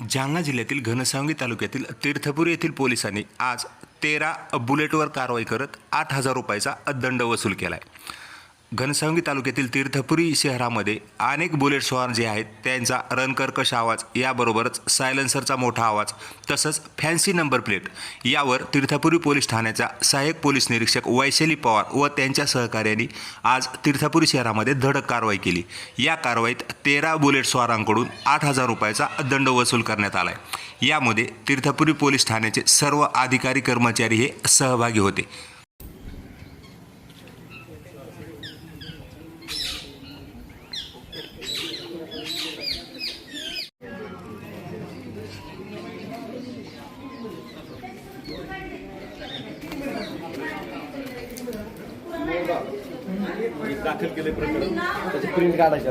जालना जिल्ह्यातील घनसावंगी तालुक्यातील तीर्थपुरी येथील पोलिसांनी आज तेरा बुलेटवर कारवाई करत आठ हजार रुपयाचा दंड वसूल केला आहे घनसावंगी तालुक्यातील तीर्थपुरी शहरामध्ये अनेक बुलेट स्वार जे आहेत त्यांचा रणकर्कश आवाज याबरोबरच सायलेन्सरचा मोठा आवाज तसंच फॅन्सी नंबर प्लेट. यावर तीर्थपुरी पोलीस ठाण्याचा सहाय्यक पोलीस निरीक्षक वैशाली पवार व त्यांच्या सहकार्यांनी आज तीर्थपुरी शहरामध्ये धडक कारवाई केली. या कारवाईत तेरा बुलेट स्वारांकडून आठ हजार रुपयाचा दंड वसूल करण्यात आला आहे यामध्ये तीर्थपुरी पोलीस ठाण्याचे सर्व अधिकारी कर्मचारी हे सहभागी होते. दाखल केले प्रकरण. त्याचे प्रिंट काढायचे